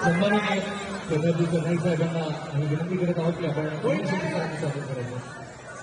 सन्माननीय कर्नल कर्नाई साहेबांना आम्ही विनंती करत आहोत की आपण दोन सरांनी स्वागत करायचं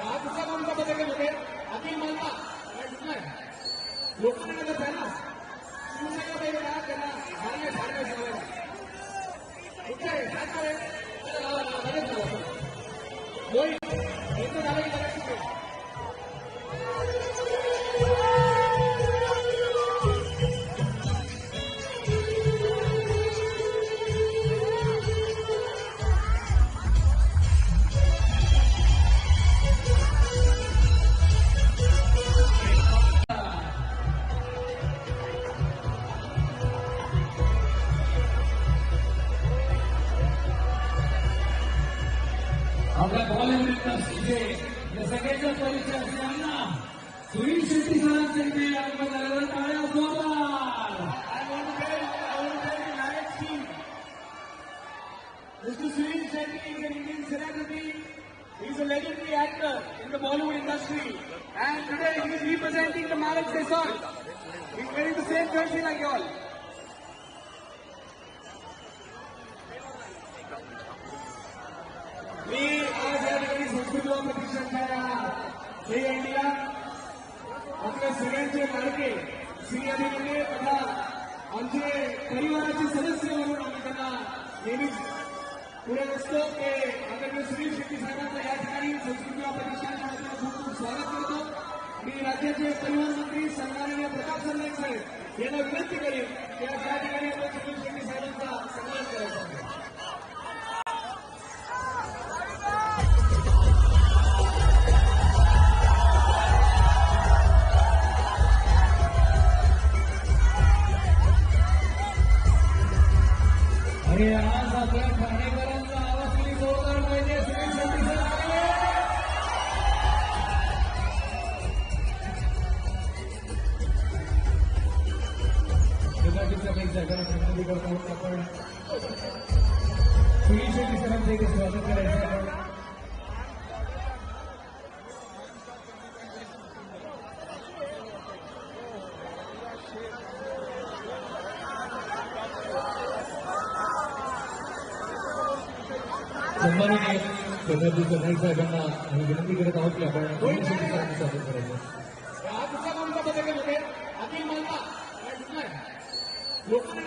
हा दुसरा कोणता पदकामध्ये अनिल मालता लोकांना आपल्या बॉलिवूड इंडस्ट्रीचे या सगळ्याचा परिचय असताना सुनील शेट्टी सरांचे मी आपण झालेल्या टाळ्या जोरदार I want to tell, I want to tell the Nayak team. Mr. Sunil Shetty is an Indian celebrity. He is a legendary actor in the Bollywood industry. And today he is representing the Malak Desert. He is wearing the same jersey like you all. मी आज या ठिकाणी संस्कृतीला प्रतिष्ठानच्या हे India आपल्या सगळ्यांचे लाडके श्री अभिनंदे तथा आमचे परिवाराचे सदस्य म्हणून आम्ही त्यांना नेहमीच पुढे असतो ते आदरणीय सुनील शेट्टी साहेबांचं या ठिकाणी संस्कृतीला प्रतिष्ठानच्या वतीनं खूप खूप स्वागत करतो. मी राज्याचे परिवहन मंत्री सन्माननीय प्रताप सरनाईक साहेब यांना विनंती करेन की या ठिकाणी आपण सुनील शेट्टी साहेबांचा सन्मान करायचा सन्माननीय कर्नल कर्नाई साहेबांना आम्ही विनंती करत आहोत की आपण दोन सरांनी स्वागत करायचं हा दुसरा कोणता पदकामध्ये अनिल मालता लोकांना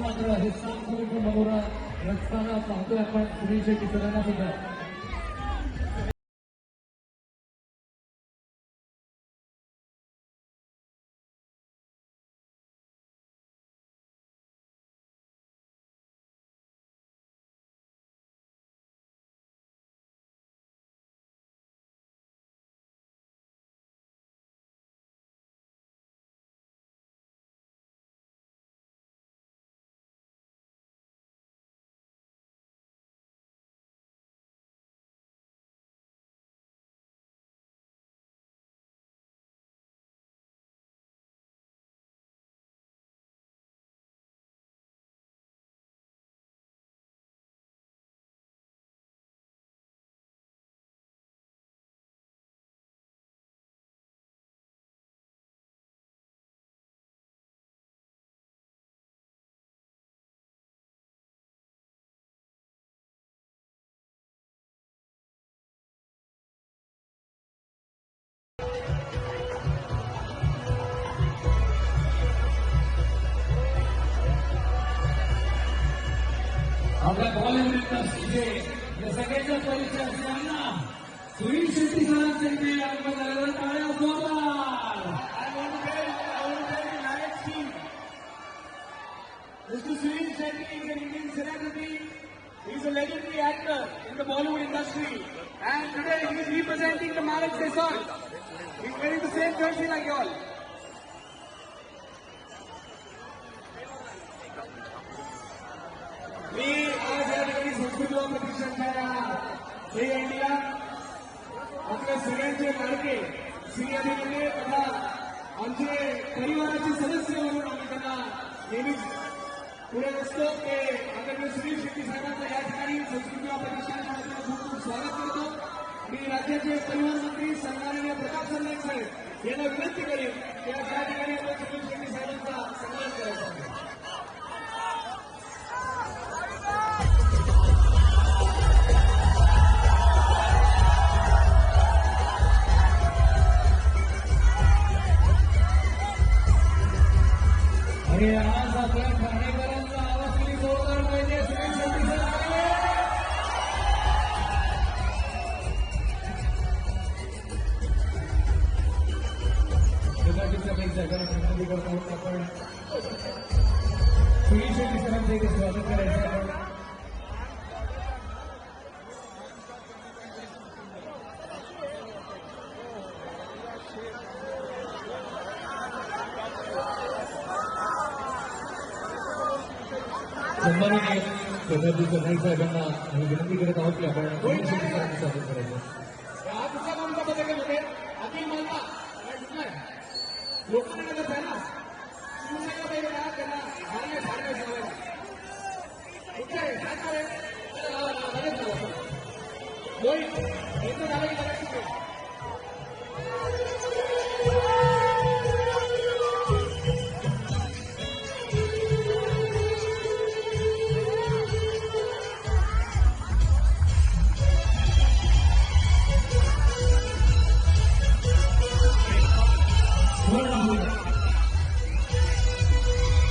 मात्र हे सांस्कृतिक मनोरा रचताना पाहतोय आपण. पुढील शेट्टी सुद्धा. And today he is representing the marriage resort. He's wearing the same jersey like you all. मी आज या ठिकाणी प्रतिष्ठान करणार हे इंडिया आपल्या सगळ्यांचे लाडके श्री अभिनंदे तथा आमचे परिवाराचे सदस्य म्हणून आम्ही त्यांना नेहमीच पुढे असतो ते आदरणीय सुनील शेट्टी साहेबांचं या ठिकाणी खूप खूप स्वागत करतो. मी राज्याचे परिवहन मंत्री सन्माननीय प्रताप सरनाईक साहेब. यांना विनंती करेन आज ठिकाणी जगाला विनंती करत आहोत आपण सुनील शेट्टी सरांचं इथे स्वागत करायचं आहे आपण सन्माननीय सरदारजी सरनाईक साहेबांना आम्ही विनंती करत आहोत की आपण स्वागत करायचं लोकांना कसं आहे ना शिवसेना पाहिजे ना त्यांना हारणे हारणे सवय कुठे आहे काय काय आहे? चला, लावा, लावा, लगेच लावा. रोहित यांचं झालं की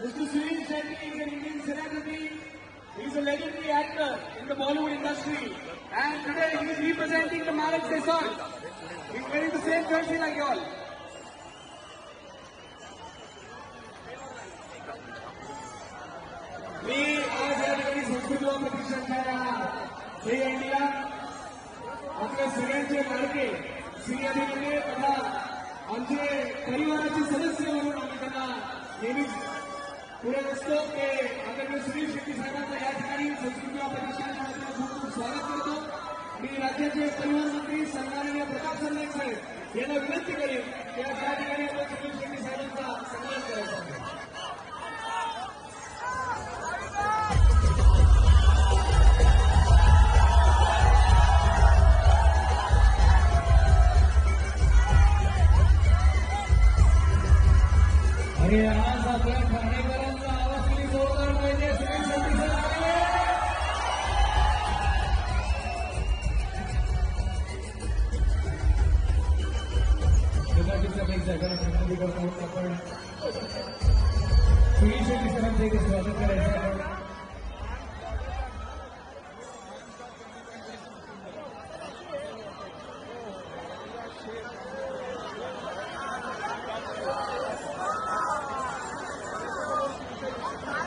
Mr. Sunil is an Indian celebrity. He is a legendary actor in the Bollywood industry. And today he is representing the resort. He is wearing the same jersey like you Shri अभिनंदे तथा आमचे परिवाराचे सदस्य म्हणून आम्ही त्यांना नेहमीच पुढे असतो ते आदरणीय सुनील शेट्टी साहेबांचं या ठिकाणी संस्कृती प्रतिष्ठानच्या वतीनं खूप खूप स्वागत करतो मी राज्याचे परिवहन मंत्री सन्माननीय प्रताप सरनाईक साहेब यांना विनंती करेन की आज या ठिकाणी आपण सुनील शेट्टी साहेबांचा सन्मान करायचा हे आज आपल्या ठाणेकरांचा आवाज़ तुम्ही जोरदार पाहिजे एक जागा आपण पुढील शेती स्वागत करायचं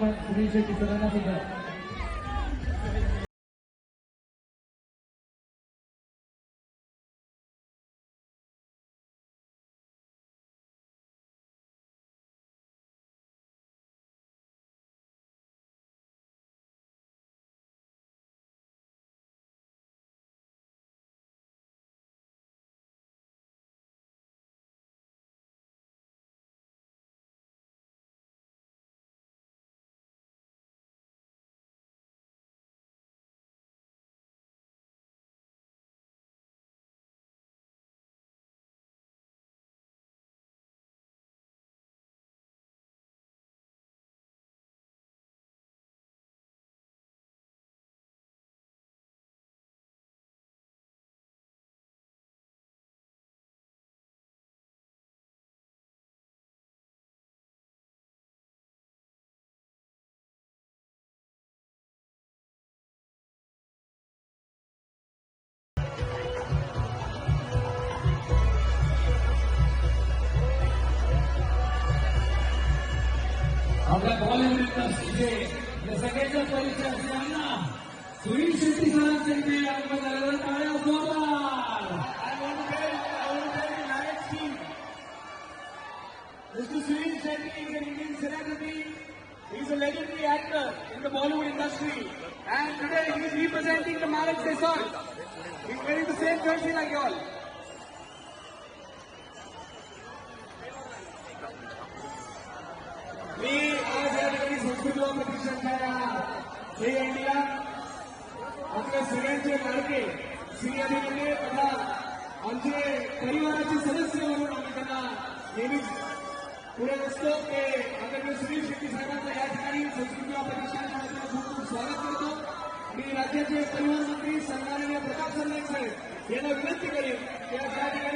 पाहतोय आपण सुनील ना सुद्धा राज्याचे परिवहन मंत्री सन्माननीय प्रताप सरनाईक साहेब यांना विनंती करेन की या ठिकाणी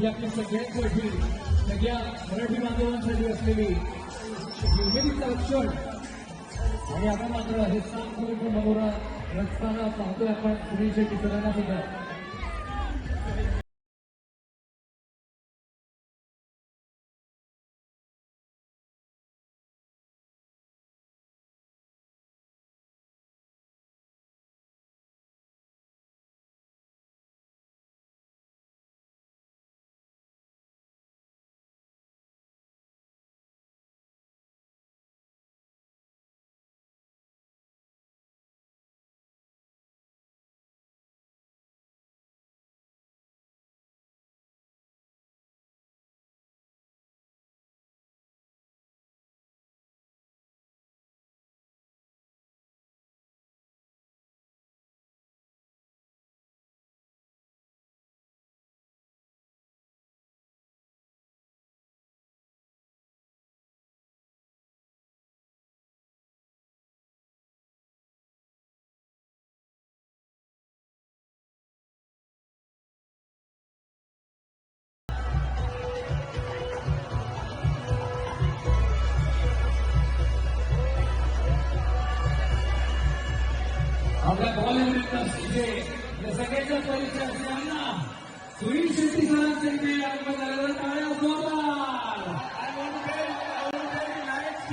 ही आपल्या सगळ्यांसाठी सगळ्या मराठी बांधवांसाठी असलेली निर्मितीचं लक्षण आणि आपण मात्र हे सांग मनोरा रचताना पाहतोय आपण सुनील चित्रांना सुद्धा